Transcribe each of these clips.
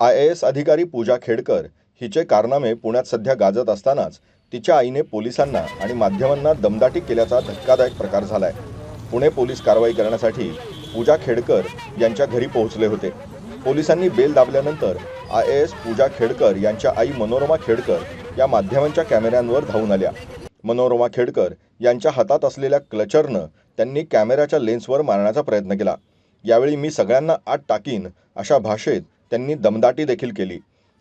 I A S अधिकारी पूजा खेडकर हिचे कारनामे पुण्यात सध्या गाजत असतानाच तिच्या आईने पोलिसांना आणि माध्यमांना दमदाटी केल्याचा धक्कादायक प्रकार झालाय. पुणे पोलीस कारवाई करण्यासाठी पूजा खेडकर यांच्या घरी पोहोचले होते. पोलिसांनी bell दाबल्यानंतर I A S Pooja Khedkar यांच्या आई मनोरमा खेडकर या माध्यमांच्या कॅमेऱ्यांवर धावून आल्या. मनोरमा खेडकर यांच्या हातात असलेल्या क्लचरनं त्यांनी कॅमेऱ्याच्या लेन्सवर मारण्याचा प्रयत्न केला. यावेळी मी सगळ्यांना आत टाकीन अशा भाषेत त्यांनी दमदाटी देखील केली.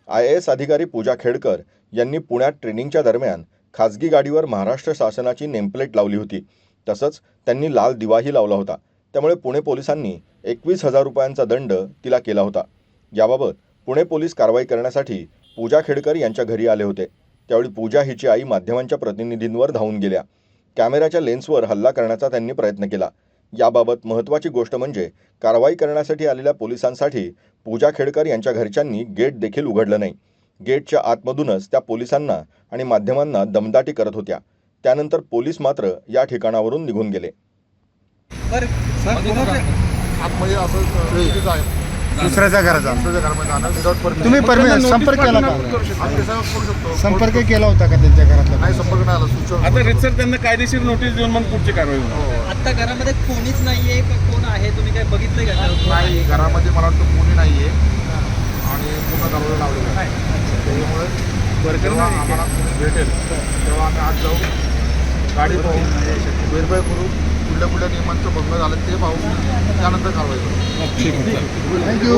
आय ए एस अधिकारी पूजा खेडकर यांनी पुण्यात ट्रेनिंगच्या दरम्यान खाजगी गाडीवर महाराष्ट्र शासनाची नेमप्लेट लावली होती. तसंच त्यांनी लाल दिवाही लावला होता. त्यामुळे पुणे पोलिसांनी एकवीस हजार रुपयांचा दंड तिला केला होता. याबाबत पुणे पोलीस कारवाई करण्यासाठी पूजा खेडकर यांच्या घरी आले होते. त्यावेळी पूजा हिची आई माध्यमांच्या प्रतिनिधींवर धावून गेल्या. कॅमेऱ्याच्या लेन्सवर हल्ला करण्याचा त्यांनी प्रयत्न केला. याबाबत महत्त्वाची गोष्ट म्हणजे कारवाई करण्यासाठी आलेल्या पोलिसांसाठी पूजा खेडकर यांच्या घरच्यांनी गेट देखील उघडलं नाही. गेटच्या आतमधूनच त्या पोलिसांना आणि माध्यमांना दमदाटी करत होत्या. त्यानंतर पोलीस मात्र या ठिकाणावरून निघून गेले. आतमध्ये असं आहे. दुसऱ्याच्या घराचा. तुम्ही परमिशन संपर्क केला का? संपर्क केला होता का त्यांच्या घरातला? नाही संपर्क नाही आला. सूचना आता रितसर त्यांना कायदेशीर नोटीस देऊन मग पुढची कारवाई होणार आता घरामध्ये कोणीच नाहीये का कोण आहे? तुम्ही काय बघितलंय का? नाही आहे? घरामध्ये मला वाटतं कोणी नाही आहे आणि पूर्ण दरवाजा लावलेला त्याच्यामुळे जेव्हा आम्हाला भेटेल तेव्हा आम्ही आज जाऊ. गाडी पाहू. व्हेरीफाय करू. कुठल्या कुठल्या नियमांचं भंग झालं ते पाहू त्यानंतर कारवाई करू. थँक्यू